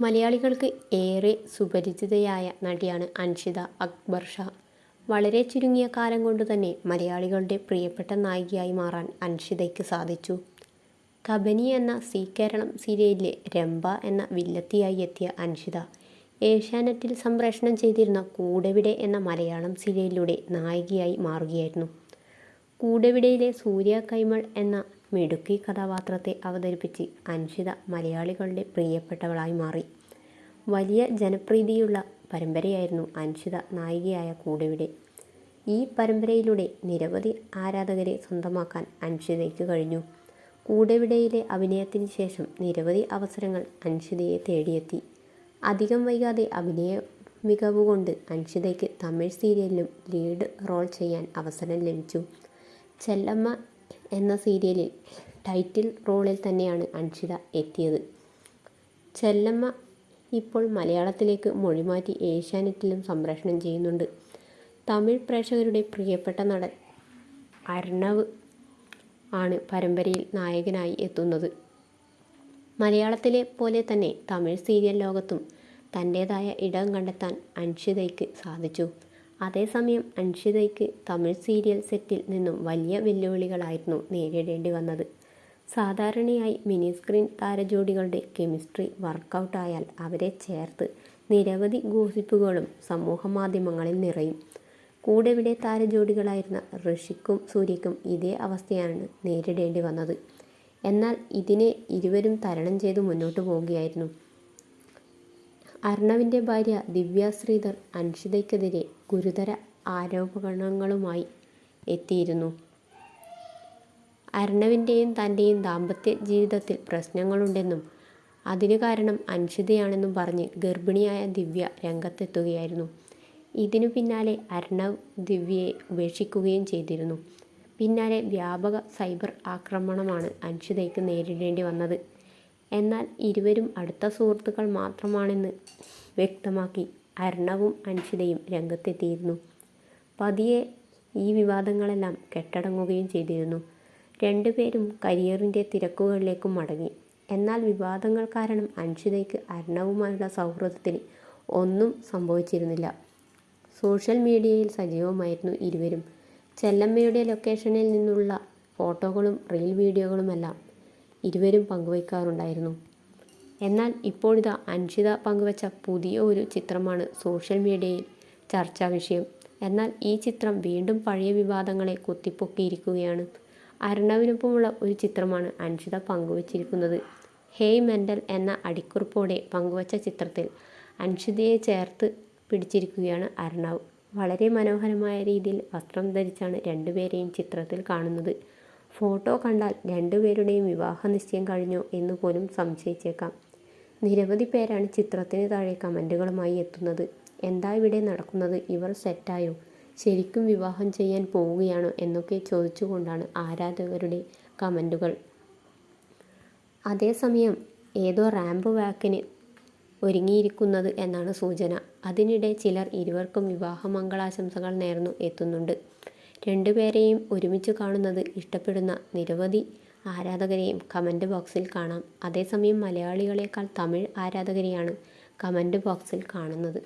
മലയാളികൾക്ക് ഏറെ സുപരിചിതയായ നടിയാണ് അൻഷിത അക്ബർ ഷാ. വളരെ ചുരുങ്ങിയ കാലം കൊണ്ട് തന്നെ മലയാളികളുടെ പ്രിയപ്പെട്ട നായികയായി മാറാൻ അൻഷിതയ്ക്ക് സാധിച്ചു. കബനി എന്ന സി കേരളം സീരിയലിലെ രംഭ എന്ന വില്ലത്തിയായി എത്തിയ അൻഷിത ഏഷ്യാനെറ്റിൽ സംപ്രേഷണം ചെയ്തിരുന്ന കൂടെവിടെ എന്ന മലയാളം സീരിയലിലൂടെ നായികയായി മാറുകയായിരുന്നു. കൂടെവിടയിലെ സൂര്യ കൈമൾ എന്ന മിടുക്കി കഥാപാത്രത്തെ അവതരിപ്പിച്ച് അൻഷിത മലയാളികളുടെ പ്രിയപ്പെട്ടവളായി മാറി. വലിയ ജനപ്രീതിയുള്ള പരമ്പരയായിരുന്നു അൻഷിത നായികയായ കൂടെവിടെ. ഈ പരമ്പരയിലൂടെ നിരവധി ആരാധകരെ സ്വന്തമാക്കാൻ അൻഷിതയ്ക്ക് കഴിഞ്ഞു. കൂടെവിടയിലെ അഭിനയത്തിന് ശേഷം നിരവധി അവസരങ്ങൾ അൻഷിതയെ തേടിയെത്തി. അധികം വൈകാതെ അഭിനയ മികവ് കൊണ്ട് അൻഷിതയ്ക്ക് തമിഴ് സീരിയലിലും ലീഡ് റോൾ ചെയ്യാൻ അവസരം ലഭിച്ചു. ചെല്ലമ്മ എന്ന സീരിയലിൽ ടൈറ്റിൽ റോളിൽ തന്നെയാണ് അൻഷിത എത്തിയത്. ചെല്ലമ്മ ഇപ്പോൾ മലയാളത്തിലേക്ക് മൊഴിമാറ്റി ഏഷ്യാനെറ്റിലും സംപ്രേഷണം ചെയ്യുന്നുണ്ട്. തമിഴ് പ്രേക്ഷകരുടെ പ്രിയപ്പെട്ട നടൻ അർണവ് ആണ് പരമ്പരയിൽ നായകനായി എത്തുന്നത്. മലയാളത്തിലെ പോലെ തന്നെ തമിഴ് സീരിയൽ ലോകത്തും തന്റേതായ ഇടം കണ്ടെത്താൻ അൻഷിതയ്ക്ക് സാധിച്ചു. അതേസമയം അൻഷിതയ്ക്ക് തമിഴ് സീരിയൽ സെറ്റിൽ നിന്നും വലിയ വെല്ലുവിളികളായിരുന്നു നേരിടേണ്ടി വന്നത്. സാധാരണയായി മിനി സ്ക്രീൻ താരജോഡികളുടെ കെമിസ്ട്രി വർക്കൗട്ടായാൽ അവരെ ചേർത്ത് നിരവധി ഗോസിപ്പുകളും സമൂഹ മാധ്യമങ്ങളിൽ നിറയും. കൂടെവിടെ താരജോഡികളായിരുന്ന ഋഷിക്കും സൂര്യക്കും ഇതേ അവസ്ഥയാണ് നേരിടേണ്ടി വന്നത്. എന്നാൽ ഇതിനെ ഇരുവരും തരണം ചെയ്ത് മുന്നോട്ട് പോവുകയായിരുന്നു. അർണവിന്റെ ഭാര്യ ദിവ്യ ശ്രീധർ അൻഷിതയ്ക്കെതിരെ ഗുരുതര ആരോപണങ്ങളുമായി എത്തിയിരുന്നു. അർണവിന്റെയും തന്റെയും ദാമ്പത്യ ജീവിതത്തിൽ പ്രശ്നങ്ങളുണ്ടെന്നും അതിനു കാരണം അൻഷിതയാണെന്നും പറഞ്ഞ് ഗർഭിണിയായ ദിവ്യ രംഗത്തെത്തുകയായിരുന്നു. ഇതിനു പിന്നാലെ അർണവ് ദിവ്യയെ ഉപേക്ഷിക്കുകയും ചെയ്തിരുന്നു. പിന്നാലെ വ്യാപക സൈബർ ആക്രമണമാണ് അൻഷിതയ്ക്ക് നേരിടേണ്ടി വന്നത്. എന്നാൽ ഇരുവരും അടുത്ത സുഹൃത്തുക്കൾ മാത്രമാണെന്ന് വ്യക്തമാക്കി അർണവും അൻഷിതയും രംഗത്തെത്തിയിരുന്നു. പതിയെ ഈ വിവാദങ്ങളെല്ലാം കെട്ടടങ്ങുകയും ചെയ്തിരുന്നു. രണ്ടുപേരും കരിയറിന്റെ തിരക്കുകളിലേക്കും മടങ്ങി. എന്നാൽ വിവാദങ്ങൾ കാരണം അൻഷിതയ്ക്ക് അർണവുമായുള്ള സൗഹൃദത്തിൽ ഒന്നും സംഭവിച്ചിരുന്നില്ല. സോഷ്യൽ മീഡിയയിൽ സജീവമായിരുന്നു ഇരുവരും. ചെല്ലമ്മയുടെ ലൊക്കേഷനിൽ നിന്നുള്ള ഫോട്ടോകളും റീൽ വീഡിയോകളുമെല്ലാം ഇരുവരും പങ്കുവയ്ക്കാറുണ്ടായിരുന്നു. എന്നാൽ ഇപ്പോഴിതാ അൻഷിത പങ്കുവച്ച പുതിയ ഒരു ചിത്രമാണ് സോഷ്യൽ മീഡിയയിൽ ചർച്ചാ വിഷയം. എന്നാൽ ഈ ചിത്രം വീണ്ടും പഴയ വിവാദങ്ങളെ കുത്തിപ്പൊക്കിയിരിക്കുകയാണ്. അർണവിനൊപ്പമുള്ള ഒരു ചിത്രമാണ് അൻഷിത പങ്കുവച്ചിരിക്കുന്നത്. ഹേയ് മെന്റൽ എന്ന അടിക്കുറിപ്പോടെ പങ്കുവച്ച ചിത്രത്തിൽ അൻഷിതയെ ചേർത്ത് പിടിച്ചിരിക്കുകയാണ് അർണവ് വളരെ മനോഹരമായ രീതിയിൽ വസ്ത്രം ധരിച്ചാണ് രണ്ടുപേരെയും ചിത്രത്തിൽ കാണുന്നത്. ഫോട്ടോ കണ്ടാൽ രണ്ടുപേരുടെയും വിവാഹ നിശ്ചയം കഴിഞ്ഞോ എന്ന് പോലും സംശയിച്ചേക്കാം. നിരവധി പേരാണ് ചിത്രത്തിന് താഴെ കമന്റുകളുമായി എത്തുന്നത്. എന്താ ഇവിടെ നടക്കുന്നത്? ഇവർ സെറ്റായോ? ശരിക്കും വിവാഹം ചെയ്യാൻ പോവുകയാണോ എന്നൊക്കെ ചോദിച്ചുകൊണ്ടാണ് ആരാധകരുടെ കമന്റുകൾ അതേസമയം ഏതോ റാമ്പ് വാക്കിന് ഒരുങ്ങിയിരിക്കുന്നത് എന്നാണ് സൂചന. അതിനിടെ ചിലർ ഇരുവർക്കും വിവാഹ മംഗളാശംസകൾ നേർന്നു എത്തുന്നുണ്ട്. രണ്ടുപേരെയും ഒരുമിച്ച് കാണുന്നത് ഇഷ്ടപ്പെടുന്ന നിരവധി ആരാധകരെയും കമന്റ് ബോക്സിൽ കാണാം. അതേസമയം മലയാളികളേക്കാൾ തമിഴ് ആരാധകരെയാണ് കമന്റ് ബോക്സിൽ കാണുന്നത്.